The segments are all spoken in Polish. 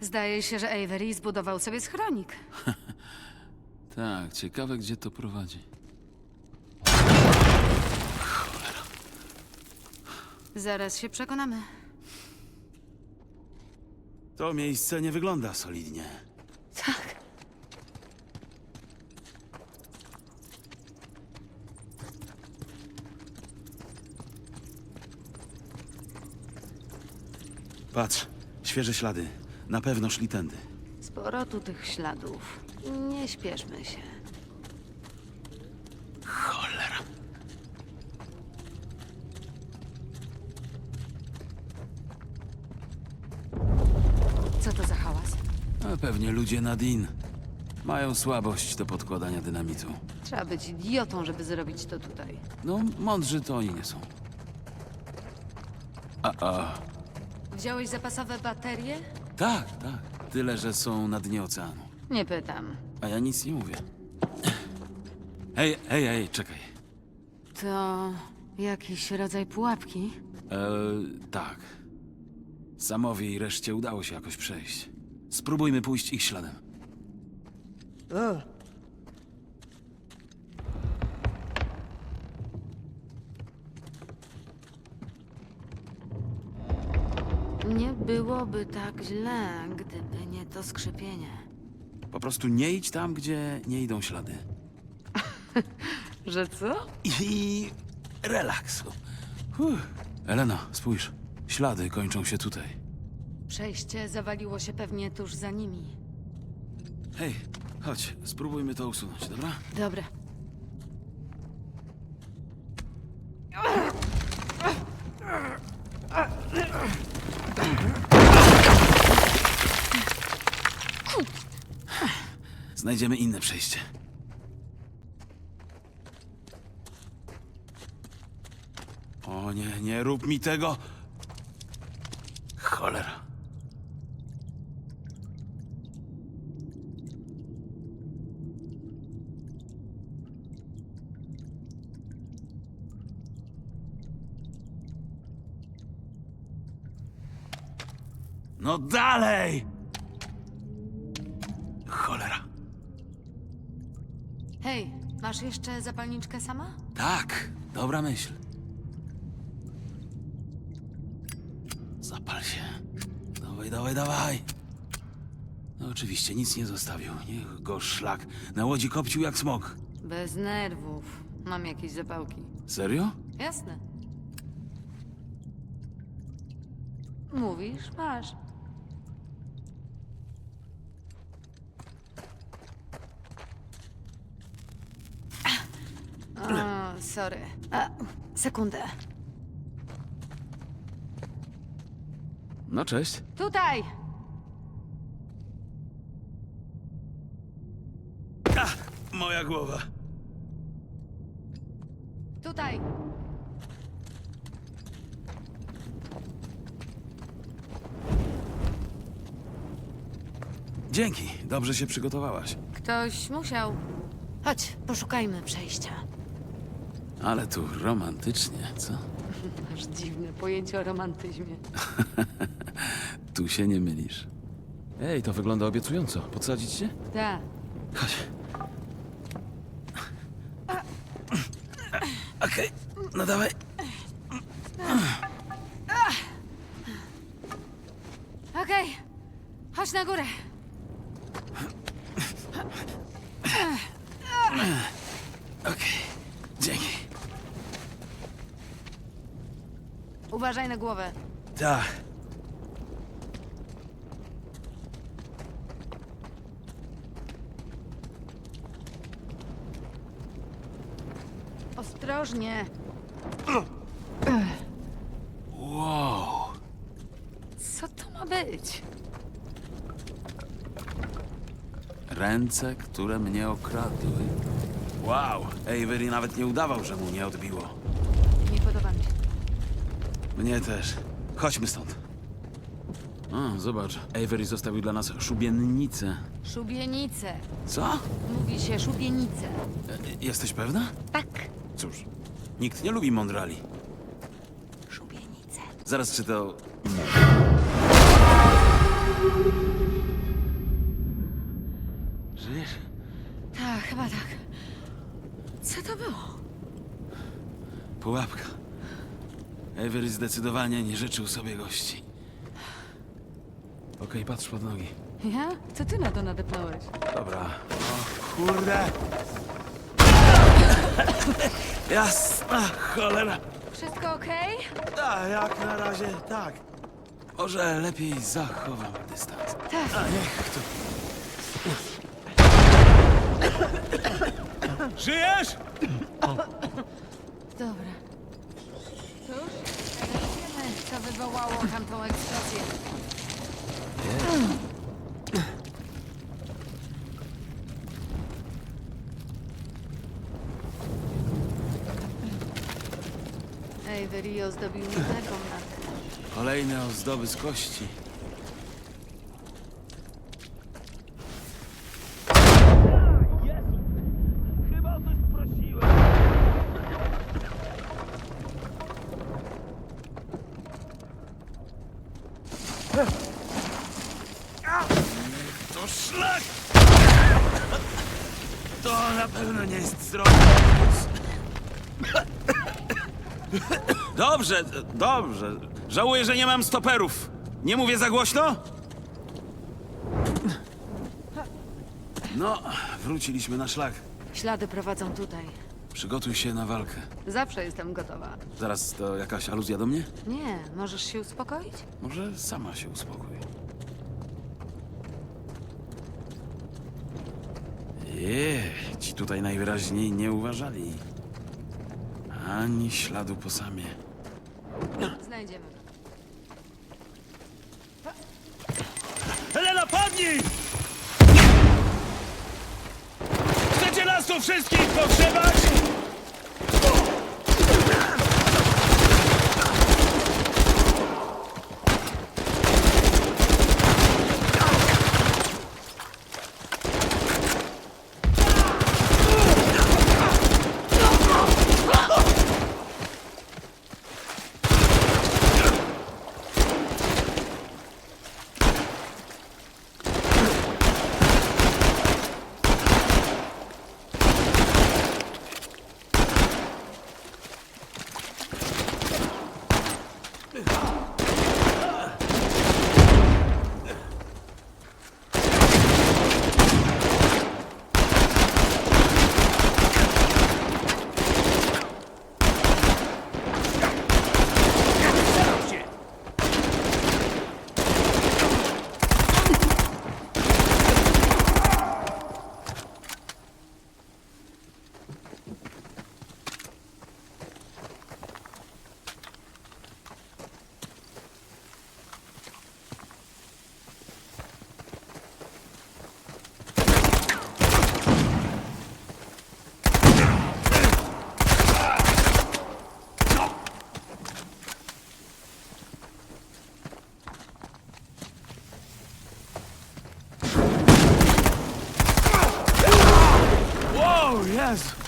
Zdaje się, że Avery zbudował sobie schronik. Tak, ciekawe gdzie to prowadzi. Zaraz się przekonamy. To miejsce nie wygląda solidnie. Tak. Patrz, świeże ślady. Na pewno szli tędy. Sporo tu tych śladów. Nie śpieszmy się. Cholera. Co to za hałas? A pewnie ludzie Nadine mają słabość do podkładania dynamitu. Trzeba być idiotą, żeby zrobić to tutaj. No, mądrzy to oni nie są. A, a. Wziąłeś zapasowe baterie? Tak, tak. Tyle, że są na dnie oceanu. Nie pytam. A ja nic nie mówię. Hej, hej, hej, czekaj. To jakiś rodzaj pułapki? E, tak. Samowi i reszcie udało się jakoś przejść. Spróbujmy pójść ich śladem. Nie byłoby tak źle, gdyby nie to skrzypienie. Po prostu nie idź tam, gdzie nie idą ślady. Że co? I relaksu. Uff. Elena, spójrz. Ślady kończą się tutaj. Przejście zawaliło się pewnie tuż za nimi. Hej, chodź, spróbujmy to usunąć, dobra? Dobra. Znajdziemy inne przejście. O nie, nie rób mi tego! Cholera. No dalej! Cholera. Hej, masz jeszcze zapalniczkę sama? Tak, dobra myśl. Zapal się. Dawaj, dawaj, dawaj. No oczywiście, nic nie zostawił. Niech go szlak. Na łodzi kopcił jak smok. Bez nerwów. Mam jakieś zapałki. Serio? Jasne. Mówisz, masz. O, sorry. A, sekundę. No cześć. Tutaj! Moja głowa. Tutaj! Dzięki, dobrze się przygotowałaś. Ktoś musiał. Chodź, poszukajmy przejścia. Ale tu romantycznie, co? Masz dziwne pojęcie o romantyzmie. Tu się nie mylisz. Ej, to wygląda obiecująco. Podsadzić się? Tak. Chodź. Okej, no dawaj. Okej, chodź na górę. Okej, dzięki. Uważaj na głowę. Tak. Ostrożnie. Wow. Co to ma być? Ręce, które mnie okradły. Wow. Avery nawet nie udawał, że mu nie odbiło. Nie podoba mi się. Mnie też. Chodźmy stąd. O, zobacz. Avery zostawił dla nas szubiennicę. Szubienice. Co? Mówi się szubienice. E, jesteś pewna? Tak. Cóż, nikt nie lubi mądrali. Szubienice. Zaraz czy to... Żyjesz? Tak, chyba tak. Co to było? Pułapka. Avery zdecydowanie nie życzył sobie gości. Okej, patrz pod nogi. Ja? Co ty na to nadepnąłeś? Dobra. O kurde! Jasna cholera! Wszystko okej? A, jak na razie tak. Może lepiej zachowam dystans. Tak. A niech to... Żyjesz? Dobra. Cóż, teraz wiemy, co wywołało tamtą eksplozję. Avery ozdobił mi taką latę. Kolejne ozdoby z kości. To szlak! To na pewno nie jest pomysł. Dobrze, dobrze. Żałuję, że nie mam stoperów. Nie mówię za głośno? No, wróciliśmy na szlak. Ślady prowadzą tutaj. Przygotuj się na walkę. Zawsze jestem gotowa. Zaraz to jakaś aluzja do mnie? Nie, możesz się uspokoić? Może sama się uspokój. Je, ci tutaj najwyraźniej nie uważali. Ani śladu po samie. Znajdziemy. Helena, padnij! Chcecie nas tu wszystkich pogrzebać? Wow, Jezu!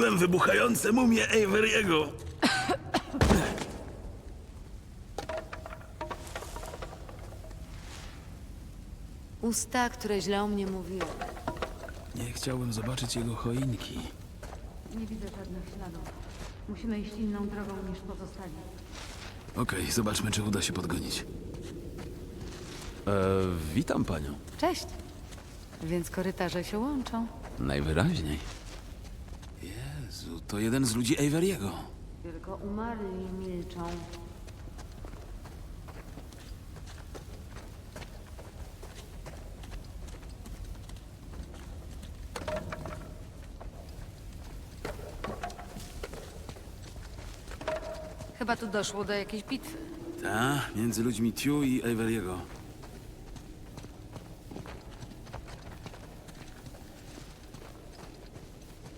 Doceniłem wybuchające mumie Avery'ego. Usta, które źle o mnie mówiły. Nie chciałbym zobaczyć jego choinki. Nie widzę żadnych śladów. Musimy iść inną drogą niż pozostali. Okej, zobaczmy, czy uda się podgonić. E, witam panią. Cześć. Więc korytarze się łączą. Najwyraźniej. To jeden z ludzi Avery'ego. Tylko umarli milczą. Chyba tu doszło do jakiejś bitwy. Ta, między ludźmi Tew i Avery'ego.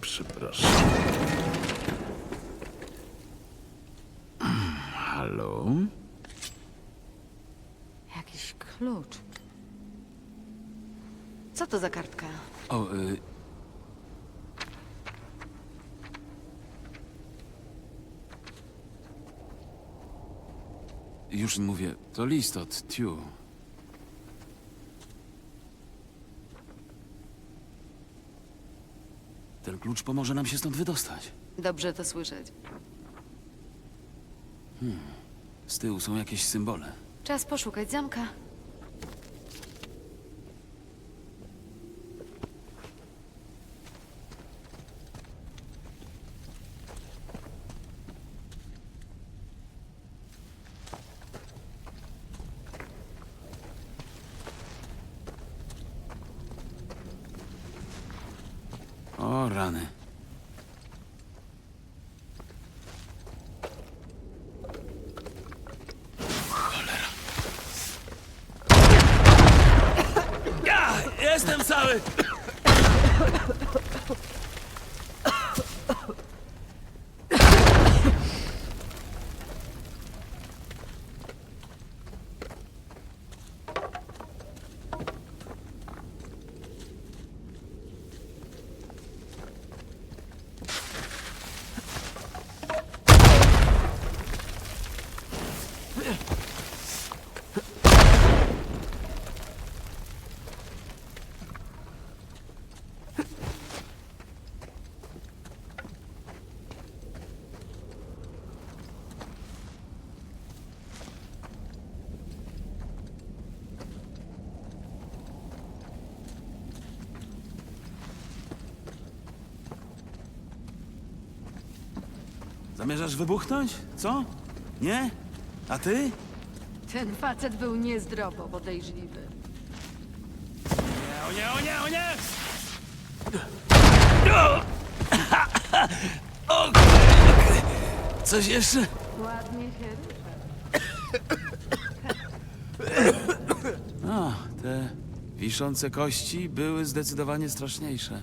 Przepraszam. Halo? Jakiś klucz. Co to za kartka? O, y... Już mówię, to list od Tew. Ten klucz pomoże nam się stąd wydostać. Dobrze to słyszeć. Z tyłu są jakieś symbole. Czas poszukać zamka. O, rany. Ja jestem cały! Zamierzasz wybuchnąć? Co? Nie? A ty? Ten facet był niezdrowo podejrzliwy. O nie, o nie, o nie! O, Coś jeszcze? Ładnie się rusza. A, te wiszące kości były zdecydowanie straszniejsze.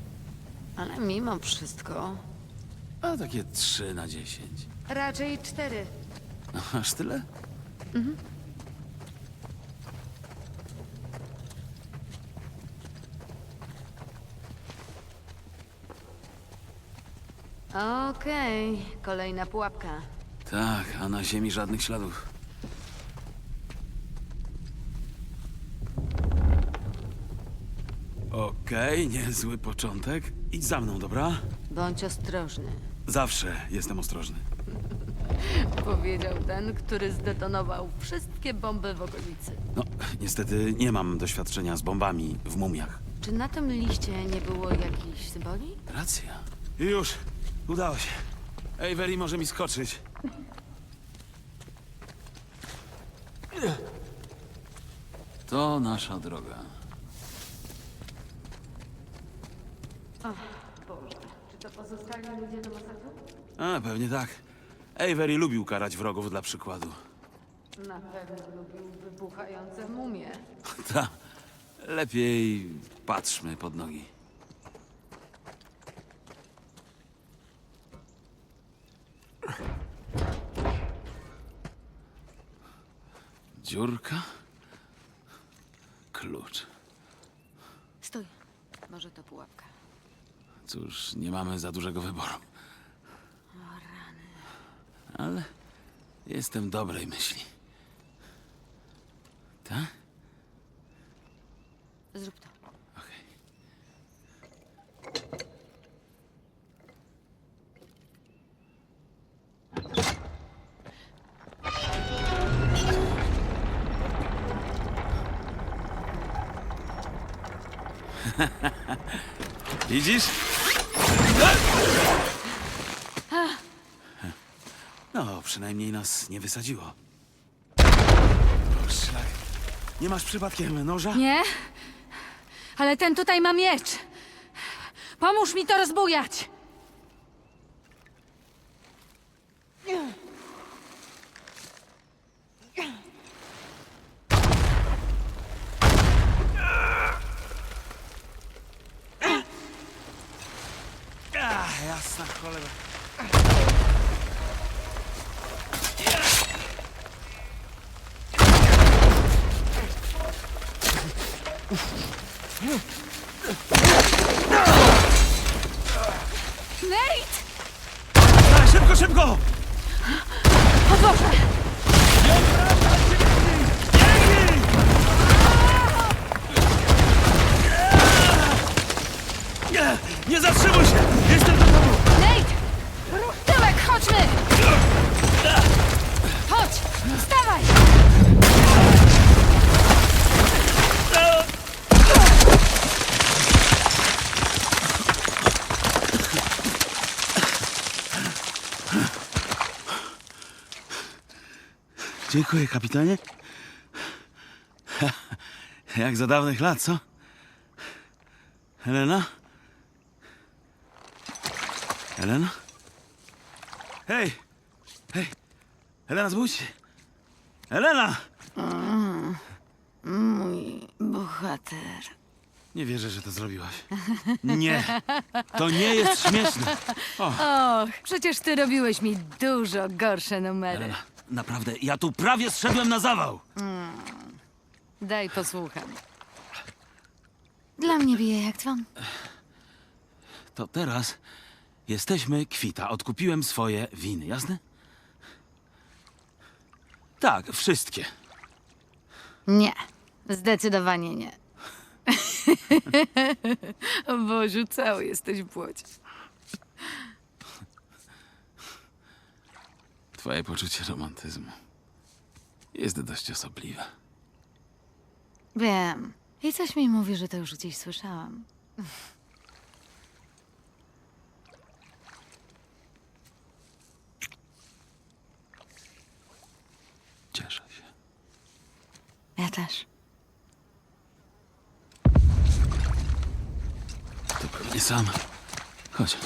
Ale mimo wszystko, A takie 3 na 10. raczej cztery. Aż tyle? Okej, kolejna pułapka. Tak, a na ziemi żadnych śladów. Okej, niezły początek. Idź za mną, dobra? Bądź ostrożny, Zawsze jestem ostrożny. powiedział ten, który zdetonował wszystkie bomby w okolicy. No, niestety nie mam doświadczenia z bombami w mumiach. Czy na tym liście nie było jakichś symboli? Racja. I już, udało się. Avery może mi skoczyć. To nasza droga. Boże, czy to pozostali ludzie do masakru? A, pewnie tak. Avery lubił karać wrogów dla przykładu. Na pewno lubił wybuchające mumie. Ta, lepiej patrzmy pod nogi. Dziurka? Klucz. Stój. Może to pułapka. Cóż, nie mamy za dużego wyboru. Ale jestem dobrej myśli. Tak? Zrób to. Okej. Widzisz? No, przynajmniej nas nie wysadziło. Szlak. Nie masz przypadkiem noża? Nie? Ale ten tutaj ma miecz. Pomóż mi to rozbujać. Ach, jasna cholera. Nate! A, szybko, szybko! Podłożę! Nie, Dziękuję, kapitanie. Jak za dawnych lat, co? Helena? Helena? Hej! Hej! Helena, zbudź się! Helena! Mój bohater. Nie wierzę, że to zrobiłaś. Nie! To nie jest śmieszne! Och, przecież ty robiłeś mi dużo gorsze numery. Helena, naprawdę, ja tu prawie zszedłem na zawał! Daj posłucham. Dla mnie bije jak dzwon. To teraz jesteśmy kwita. Odkupiłem swoje winy, jasne? Tak, wszystkie. Nie, zdecydowanie nie. Boziu, cały jesteś w Twoje poczucie romantyzmu jest dość osobliwe. Wiem. I coś mi mówi, że to już gdzieś słyszałam. Cieszę się. Ja też. To pewnie sam. Chodź.